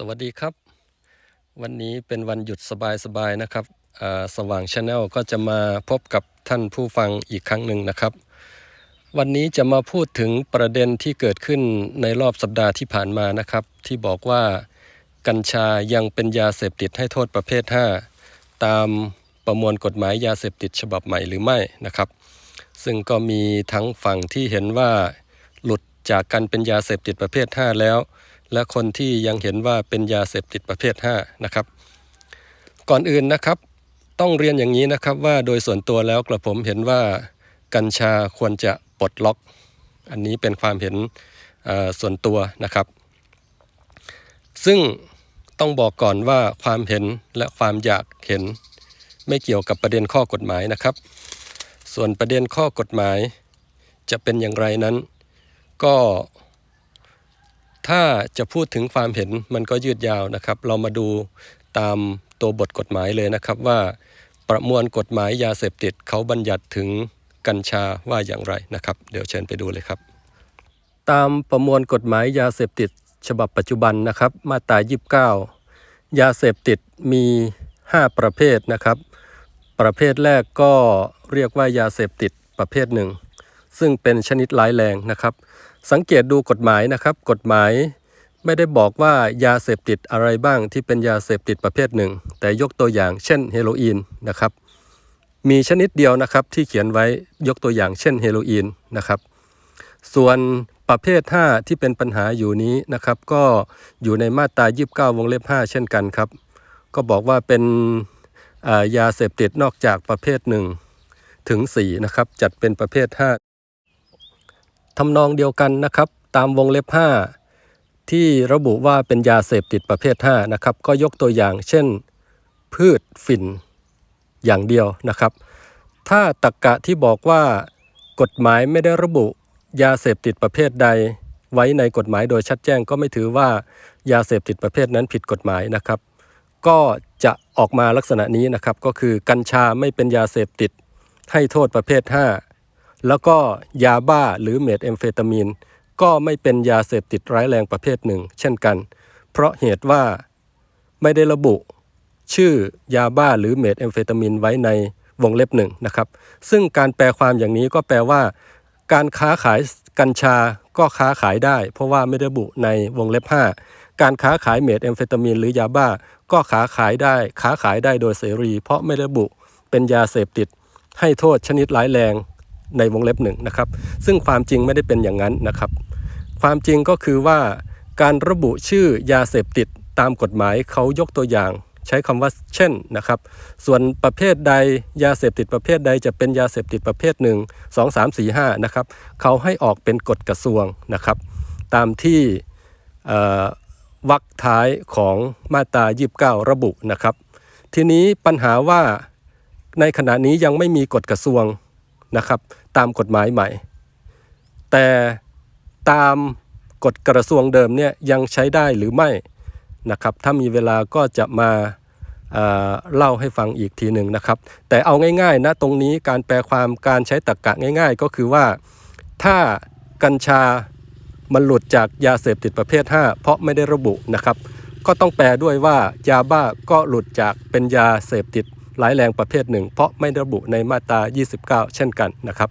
สวัสดีครับ วันนี้เป็นวันหยุดสบายๆนะครับสว่างชาแนลก็จะมาพบกับท่านผู้ฟังอีกครั้งหนึ่งนะครับ วันนี้จะมาพูดถึงประเด็นที่เกิดขึ้นในรอบสัปดาห์ที่ผ่านมานะครับ ที่บอกว่ากัญชายังเป็นยาเสพติดให้โทษประเภท 5 ตามประมวลกฎหมายยาเสพติดฉบับใหม่หรือไม่นะครับ ซึ่งก็มีทั้งฝั่งที่เห็นว่าหลุดจากการเป็นยาเสพติดประเภท 5 แล้ว และคนที่ยังเห็นว่าเป็นยาเสพติดประเภท 5 นะครับ ก่อนอื่นนะครับต้องเรียนอย่างนี้นะครับว่าโดยส่วนตัวแล้วกระผมเห็นว่ากัญชาควรจะปลดล็อก อันนี้เป็นความเห็นส่วนตัวนะครับ ซึ่งต้องบอกก่อนว่าความเห็นและความอยากเห็น ไม่เกี่ยวกับประเด็นข้อกฎหมายนะครับ ส่วนประเด็นข้อกฎหมาย จะเป็นอย่างไรนั้น ก็ ถ้าจะพูดถึงความเห็นมันก็ยืดยาวนะครับ เรามาดูตามตัวบทกฎหมายเลยนะครับว่า ประมวลกฎหมายยาเสพติดเขาบัญญัติถึงกัญชาว่าอย่างไรนะครับ เดี๋ยวเชิญไปดูเลยครับ ตามประมวลกฎหมายยาเสพติด ฉบับปัจจุบันนะครับ มาตรา 29 ยาเสพติดมี 5 ประเภทนะครับ ประเภทแรกก็เรียกว่ายาเสพติดประเภทหนึ่งซึ่งเป็นชนิดร้ายแรงนะครับ สังเกตดูกฎหมายนะครับ กฎหมายไม่ได้บอกว่ายาเสพติดอะไรบ้างที่เป็นยาเสพติดประเภทหนึ่ง แต่ยกตัวอย่างเช่นเฮโรอีนนะครับ มีชนิดเดียวนะครับที่เขียนไว้ยกตัวอย่างเช่นเฮโรอีนนะครับ ส่วนประเภท 5 ที่เป็นปัญหาอยู่นี้นะครับ ก็อยู่ในมาตรา29 วงเล็บ 5 เช่นกันครับ ก็บอกว่าเป็นายาเสพติดนอกจากประเภท 1 ถึง 4 นะครับ จัดเป็นประเภท 5 ทำนองเดียวกันนะครับตามวงเล็บ 5 ที่ระบุว่าเป็นยาเสพติดประเภท 5 นะครับ ก็ยกตัวอย่างเช่น พืชฝิ่นอย่างเดียวนะครับ ถ้าตรกกะที่บอกว่ากฎหมายไม่ได้ระบุยาเสพติดประเภทใด ไว้ในกฎหมายโดยชัดแจ้งก็ไม่ถือว่ายาเสพติดประเภทนั้นผิดกฎหมายนะครับ ก็จะออกมาลักษณะนี้นะครับก็คือกัญชาไม่เป็นยาเสพติดให้โทษประเภท 5 แล้วก็ยาบ้าหรือเมทแอมเฟตามีน ก็ไม่เป็นยาเสพติดร้ายแรงประเภทหนึ่ง เช่นกัน เพราะเหตุว่าไม่ได้ระบุ ชื่อยาบ้าหรือเมทแอมเฟตามีนไว้ในวงเล็บหนึ่งนะครับ ซึ่งการแปลความอย่างนี้ก็แปลว่า การค้าขายกัญชาก็ค้าขายได้ เพราะว่าไม่ได้ระบุในวงเล็บ 5 การค้าขายเมทแอมเฟตามีนหรือยาบ้า ก็ค้าขายได้ ค้าขายได้โดยเสรี เพราะไม่ได้ระบุเป็นยาเสพติด ให้โทษชนิดร้ายแรง ในวงเล็บหนึ่งนะครับ ซึ่งความจริงไม่ได้เป็นอย่างนั้นนะครับ ความจริงก็คือว่าการระบุชื่อยาเสพติดตามกฎหมายเขายกตัวอย่าง ใช้คำว่าเช่นนะครับ ส่วนประเภทใดยาเสพติดประเภทใดจะเป็นยาเสพติดประเภทหนึ่งสองสามสี่ห้านะครับเขาให้ออกเป็นกฎกระทรวงนะครับ ตามที่วรรคท้ายของมาตรา 29 ระบุนะครับ ทีนี้ปัญหาว่าในขณะนี้ยังไม่มีกฎกระทรวง นะครับ ตามกฎหมายใหม่ แต่ตามกฎกระทรวงเดิมเนี่ยยังใช้ได้หรือไม่นะครับ ถ้ามีเวลาก็จะมาเล่าให้ฟังอีกทีหนึ่งนะครับ แต่เอาง่ายๆนะตรงนี้การแปลความการใช้ตรรกกะง่าย ๆ ก็คือว่าถ้ากัญชามันหลุดจากยาเสพติดประเภท 5 เพราะไม่ได้ระบุนะครับ ก็ต้องแปลด้วยว่ายาบ้าก็หลุดจากเป็นยาเสพติด ร้ายแรงประเภทหนึ่ง เพราะไม่ระบุในมาตรา 29 เช่นกันนะครับ